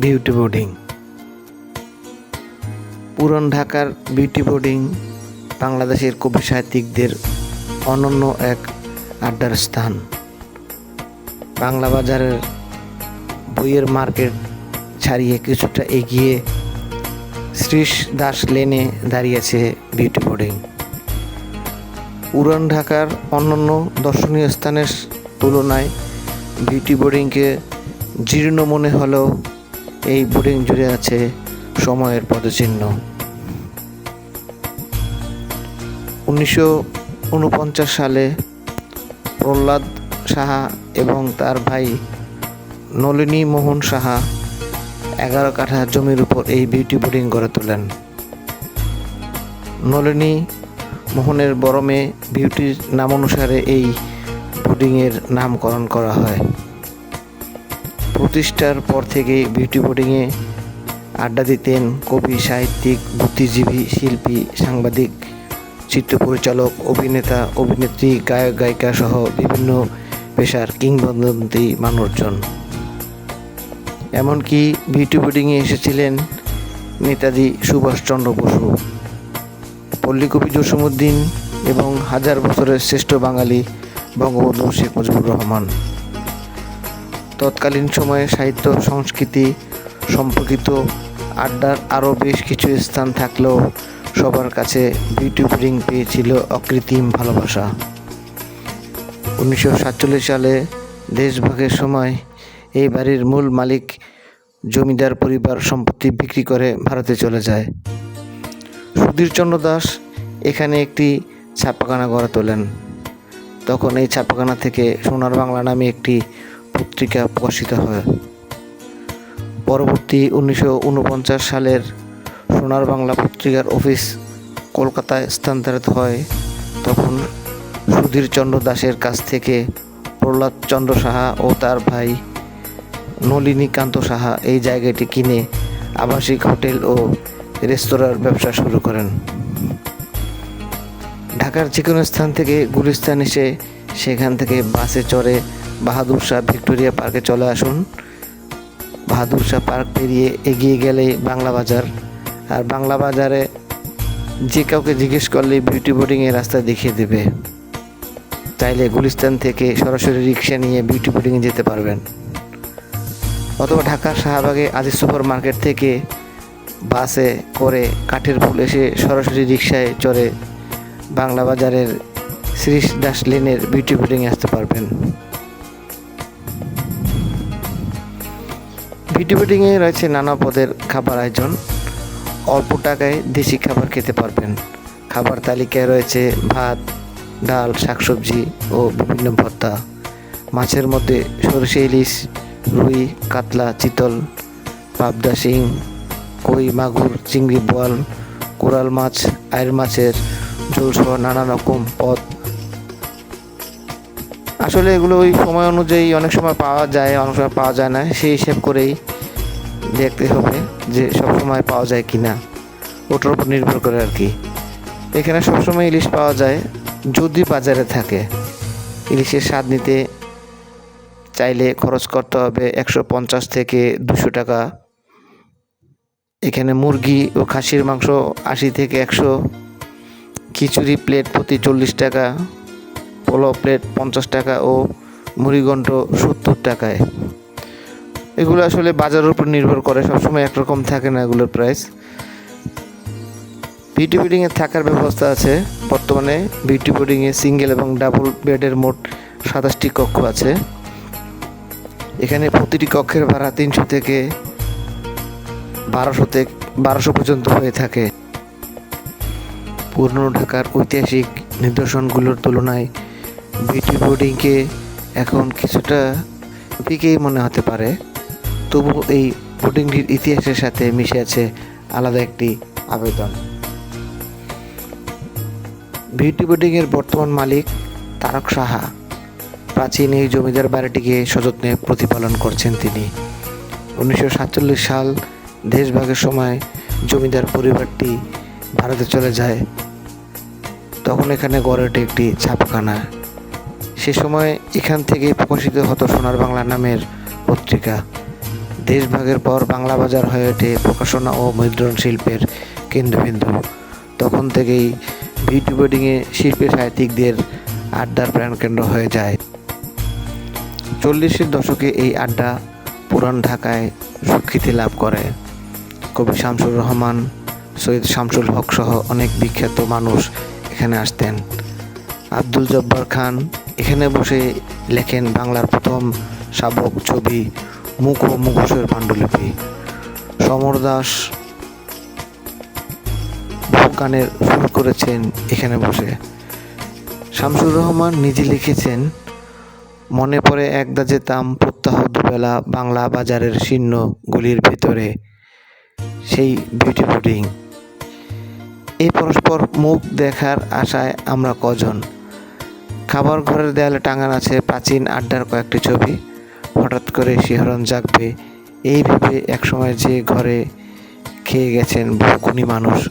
Beauty boarding. পুরান ঢাকার beauty boarding বাংলাদেশের কবি সাহিত্যিকদের অনন্য এক আড্ডার স্থান। বাংলা বাজারের বইয়ের মার্কেট ছাড়িয়ে কিছুটা এগিয়ে শ্রীশ দাস লেনে দাঁড়িয়েছে বিউটি বোর্ডিং। পুরান ঢাকার অন্যান্য দর্শনীয় স্থানের তুলনায় বিউটি বোর্ডিংকে জীর্ণ মনে হলেও এই বোর্ডিং জুড়ে আছে সময়ের পদচিহ্ন। উনিশশো উনপঞ্চাশ সালে প্রহ্লাদ সাহা এবং তার ভাই নলিনী মোহন সাহা এগারো কাঠা জমির উপর এই বিউটি বোর্ডিং গড়ে তোলেন। নলিনী মোহনের বড় মেয়ে বিউটির নাম অনুসারে এই বোর্ডিংয়ের নামকরণ করা হয়। প্রতিষ্ঠার পর থেকেই বিউটি বোর্ডিংয়ে আড্ডা দিতেন কবি, সাহিত্যিক, বুদ্ধিজীবী, শিল্পী, সাংবাদিক, চিত্র পরিচালক, অভিনেতা, অভিনেত্রী, গায়ক, গায়িকা সহ বিভিন্ন পেশার কিংবদন্তি মানুষজন। এমনকি বিউটি বোর্ডিংয়ে এসেছিলেন নেতাজি সুভাষচন্দ্র বসু, পল্লীকবি জসীমউদ্দিন এবং হাজার বছরের শ্রেষ্ঠ বাঙালি বঙ্গবন্ধু শেখ মুজিবুর রহমান। তৎকালীন সময়ে সাহিত্য, সংস্কৃতি সম্পর্কিত আড্ডার আরও বেশ কিছু স্থান থাকলেও সবার কাছে বিউটি বোর্ডিং পেয়েছিল অকৃত্রিম ভালোবাসা। উনিশশো সাতচল্লিশ সালে দেশভাগের সময় এই বাড়ির মূল মালিক জমিদার পরিবার সম্পত্তি বিক্রি করে ভারতে চলে যায়। সুধীরচন্দ্র দাস এখানে একটি ছাপাখানা গড়ে তোলেন। তখন এই ছাপাখানা থেকে সোনার বাংলা নামে একটি পত্রিকা প্রকাশিত হয়। পরবর্তী উনিশশো উনপঞ্চাশ সালের সোনার বাংলা পত্রিকার অফিস কলকাতায় স্থানান্তরিত হয়। তখন সুধীরচন্দ্র দাসের কাছ থেকে প্রহ্লাদ চন্দ্র সাহা ও তার ভাই নলিনীকান্ত সাহা এই জায়গাটি কিনে আবাসিক হোটেল ও রেস্তোরাঁর ব্যবসা শুরু করেন। ঢাকার যে কোনো স্থান থেকে গুলিস্তান এসে সেখান থেকে বাসে চড়ে বাহাদুর শাহ ভিক্টোরিয়া পার্কে চলে আসুন। বাহাদুর শাহ পার্ক পেরিয়ে এগিয়ে গেলেই বাংলা বাজার। আর বাংলা বাজারে যে কাউকে জিজ্ঞেস করলে বিউটি বোর্ডিংয়ের রাস্তা দেখিয়ে দেবে। চাইলে গুলিস্তান থেকে সরাসরি রিক্সা নিয়ে বিউটি বোর্ডিংয়ে যেতে পারবেন। অথবা ঢাকার শাহবাগে আজিজ সুপার মার্কেট থেকে বাসে করে কাঠের ফুল এসে সরাসরি রিক্সায় চড়ে বাংলা বাজারের শ্রীশ দাস লেনের বিউটি বোর্ডিংয়ে আসতে পারবেন। বিউটি বোর্ডিংয়ে রয়েছে নানা পদের খাবার আয়োজন। অল্প টাকায় দেশি খাবার খেতে পারবেন। খাবার তালিকায় রয়েছে ভাত, ডাল, শাকসবজি ও বিভিন্ন ভর্তা। মাছের মধ্যে সরষে, ইলিশ, রুই, কাতলা, চিতল, পাবদা, শিং, কই, মাগুর, চিংড়ি, বোয়াল, কোরাল মাছ আয়ের মাছের ঝোলসহ নানা রকম পদ আসলে এগুলো ওই সময় অনুযায়ী অনেক সময় পাওয়া যায়, অনেক সময় পাওয়া যায় না। সেই হিসেব করেই দেখতে হবে যে সব সময় পাওয়া যায় কি না ওটার উপর নির্ভর করে আর কি। এখানে সবসময় ইলিশ পাওয়া যায়, যদি বাজারে থাকে। ইলিশের স্বাদ নিতে চাইলে খরচ করতে হবে একশো পঞ্চাশ থেকে দুশো টাকা। এখানে মুরগি ও খাসির মাংস আশি থেকে একশো। খিচুড়ি প্লেট প্রতি চল্লিশ টাকা। পোলাও প্লেট পঞ্চাশ টাকা ও মুড়িঘণ্ট সত্তর টাকায়। এগুলো আসলে বাজারের উপর নির্ভর করে, সবসময় একরকম থাকে না এগুলোর প্রাইস বিউটি বোর্ডিংয়ে থাকার ব্যবস্থা আছে। বর্তমানে বিউটি বোর্ডিংয়ে সিঙ্গেল এবং ডাবল বেডের মোট সাতাশটি কক্ষ আছে। এখানে প্রতিটি কক্ষের ভাড়া তিনশো থেকে বারোশো থেকে বারোশো পর্যন্ত হয়ে থাকে। পুরনো ঢাকার ঐতিহাসিক নিদর্শনগুলোর তুলনায় বিউটি বোর্ডিংকে এখন কিছুটা ফিকেই মনে হতে পারে। তবু এই বোর্ডিংটির ইতিহাসের সাথে মিশে আছে আলাদা একটি আবেদন। বিউটি বোর্ডিংয়ের বর্তমান মালিক তারক সাহা। প্রাচীন এই জমিদার বাড়িটিকে সযত্নে প্রতিপালন করছেন তিনি। উনিশশো সাতচল্লিশ সাল দেশভাগের সময় জমিদার পরিবারটি ভারতে চলে যায়। তখন এখানে গড়ে ওঠে একটি ছাপাখানা। সে সময় এখান থেকে প্রকাশিত হতো সোনার বাংলা নামের পত্রিকা। দেশভাগের পর বাংলা বাজার হয়ে ওঠে প্রকাশনা ও মুদ্রণ শিল্পের কেন্দ্রবিন্দু। তখন থেকেই ভিডিও বোর্ডিংয়ে শিল্পী সাহিত্যিকদের আড্ডার প্রাণকেন্দ্র হয়ে যায়। চল্লিশের দশকে এই আড্ডা পুরান ঢাকায় স্বীকৃতি লাভ করে। কবি শামসুর রহমান, সৈয়দ শামসুল হক সহ অনেক বিখ্যাত মানুষ এখানে আসতেন। আব্দুল জব্বার খান এখানে বসে লেখেন বাংলার প্রথম শাবক ছবি মুখ ও মুখোশের পাণ্ডুলিপি। সমর দাস গানের সুর করেছেন এখানে বসে। শামসুর রহমান নিজে লিখেছেন, মনে পড়ে একদা যেতাম প্রত্যাহ দুবেলা বাংলা বাজারের শীর্ণ গলির ভেতরে সেই বিউটি পুডিং এই পরস্পর মুখ দেখার আশায় আমরা কজন? খাবার ঘরের দেয়ালে টাঙান আছে প্রাচীন আড্ডার কয়েকটি ছবি। হঠাৎ করে শিহরণ জাগবে। এই ভেবে একসময় যে ঘরে খেয়ে গেছেন বহু মানুষ,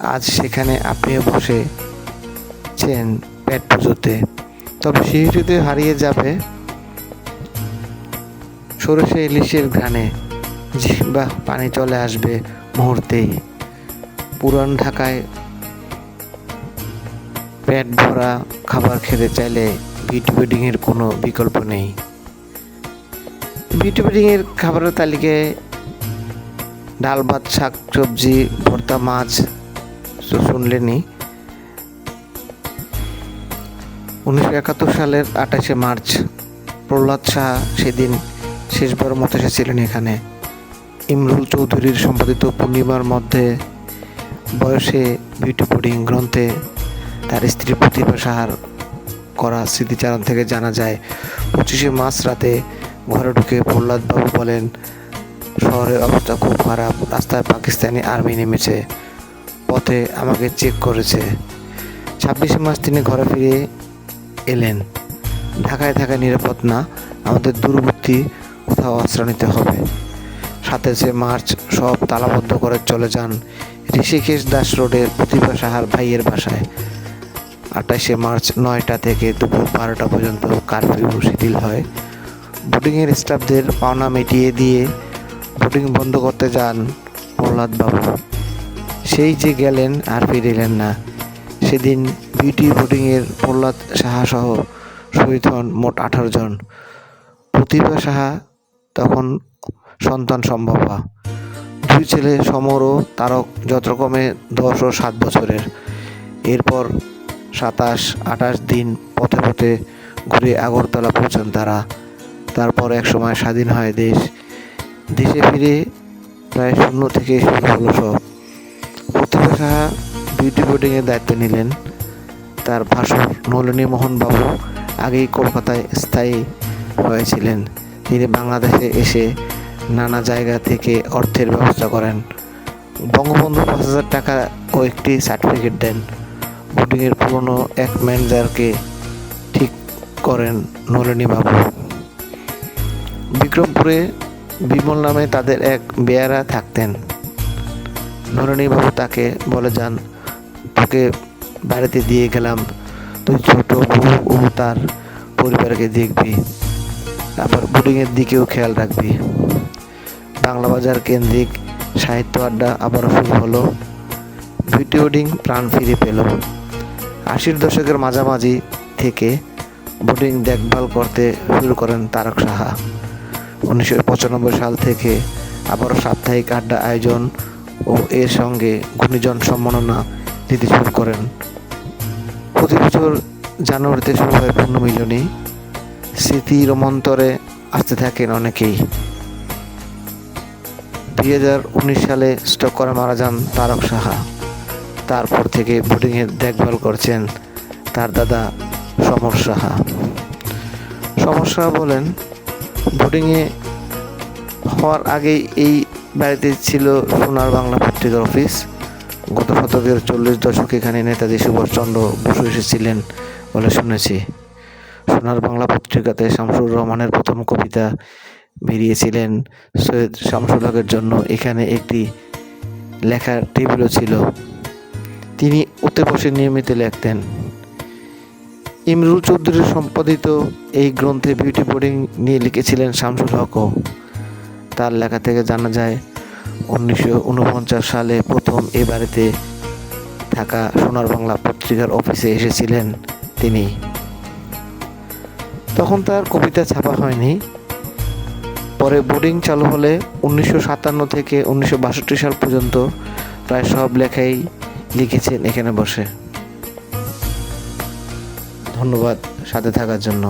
আজ সেখানে আপনিও বসেছেন পেট পুজোতে। তবে শিশুটিতে হারিয়ে যাবে সরষে ইলিশের ঘ্রাণে। জিহ্বা পানি চলে আসবে মুহূর্তেই। পুরান ঢাকায় পেট ভরা খাবার খেতে চাইলে বিট বেডিংয়ের কোনো বিকল্প নেই। বিট বেডিংয়ের খাবারের তালিকায় ডাল, ভাত, শাক, সবজি, ভর্তা, মাছ শুনলেনি উনিশশো একাত্তর সালের আঠাশে মার্চ, প্রহ্লাদ শাহ সেদিন শেষবার মতো এসেছিলেন এখানে। ইমরুল চৌধুরীর সম্পাদিত পূর্ণিমার মধ্যে বয়সে বিউটি পুডিং গ্রন্থে তার স্ত্রী প্রতিভা সাহার করা স্মৃতিচারণ থেকে জানা যায়, পঁচিশে মার্চ রাতে ঘরে ঢুকে প্রহ্লাদবাবু বলেন, শহরের অবস্থা খুব খারাপ, রাস্তায় পাকিস্তানি আর্মি নেমেছে, পথে আমাকে চেক করেছে। ছাব্বিশে মার্চ তিনি ঘরে ফিরে এলেন। ঢাকায় থাকা নিরাপদ না, আমাদের দূরবর্তী কোথাও আশ্রয় নিতে হবে। সাতাশে মার্চ সব তালাবদ্ধ করে চলে যান ঋষিকেশ দাস রোডের প্রতিভা সাহার ভাইয়ের বাসায়। আঠাশে মার্চ নয়টা থেকে দুপুর বারোটা পর্যন্ত কারফিউ শিথিল হয়। বোটিংয়ের স্টাফদের পাওনা মিটিয়ে দিয়ে বোটিং বন্ধ করতে যান প্রহ্লাদ বাবু সেই যে গেলেন আর ফিরিলেন না। সেদিন বিউটি বোটিংয়ের প্রহ্লাদ সাহা সহ শহীদ হন মোট আঠারো জন। প্রতিভা সাহা, তখন সন্তান সম্ভবা। দুই ছেলে, সমর ও তারক যথাক্রমে দশ ও সাত বছরের। এরপর সাতাশ, আঠাশ দিন পথে পথে ঘুরে আগরতলা পৌঁছান তারা। তারপর এক সময় স্বাধীন হয় দেশ। দেশে ফিরে প্রায় শূন্য থেকে শুরু হলো সব। প্রতিভা সাহা বিউটি বোর্ডিংয়ের দায়িত্ব নিলেন। তার ভাসুর নলিনী মোহনবাবু আগেই কলকাতায় স্থায়ী হয়েছিলেন। তিনি বাংলাদেশে এসে নানা জায়গা থেকে অর্থের ব্যবস্থা করেন। বঙ্গবন্ধু পাঁচ হাজার টাকা ও একটি সার্টিফিকেট দেন। বোর্ডিংয়ের পুরনো এক ম্যানেজারকে ঠিক করেন নলিনী বাবু। বিক্রমপুরে বিমল নামে তাদের এক বেয়ারা থাকতেন। নলিনীবাবু তাকে বলে, যান, তোকে বাড়িতে দিয়ে গেলাম। তুই ছোট বউ ও তার পরিবারকে দেখবি। আবার বোর্ডিংয়ের দিকেও খেয়াল রাখবি। বাংলা বাজার কেন্দ্রিক সাহিত্য আড্ডা আবার শুরু হলো। ভিডিওডিং প্রাণ ফিরে পেল। আশির দশকের মাঝামাঝি থেকে বোর্ডিং দেখভাল করতে শুরু করেন তারক সাহা। উনিশশো পঁচানব্বই সাল থেকে আবারও সাপ্তাহিক আড্ডা আয়োজন ও এর সঙ্গে ঘূর্ণিজন সম্মাননা দিতে শুরু করেন। প্রতি বছর জানুয়ারিতে শুরু হয় পূর্ণমিলনী স্মৃতি রোমান্তরে আসতে থাকেন অনেকেই। দুই হাজার উনিশ সালে স্টক করে মারা যান তারক সাহা। তারপর থেকে বোর্ডিংয়ের দেখভাল করছেন তার দাদা সমর সাহা। সমর সাহা বলেন বোর্ডিংয়ে হওয়ার আগেই এই বাড়িতে ছিল সোনার বাংলা পত্রিকার অফিস গত শতকের চল্লিশ দশক এখানে নেতাজি সুভাষচন্দ্র বসু এসেছিলেন বলে শুনেছি। সোনার বাংলা পত্রিকাতে শামসুর রহমানের প্রথম কবিতা বেরিয়েছিলেন সৈয়দ শামসুল হকের জন্য। এখানে একটি লেখার টেবিলও ছিল। তিনি ওতে বসে নিয়মিত লিখতেন। ইমরুল চৌধুরীর সম্পাদিত এই গ্রন্থে বিউটি বোর্ডিং নিয়ে লিখেছিলেন শামসুল হকও তার লেখা থেকে জানা যায়, উনিশশো উনপঞ্চাশ সালে প্রথম এ বাড়িতে থাকা সোনার বাংলা পত্রিকার অফিসে এসেছিলেন তিনি। তখন তার কবিতা ছাপা হয়নি। পরে বোর্ডিং চালু হলে উনিশশো সাতান্ন থেকে উনিশশো বাষট্টি সাল পর্যন্ত প্রায় সব লেখাই লিখেছেন এখানে বসে। ধন্যবাদ সাথে থাকার জন্য।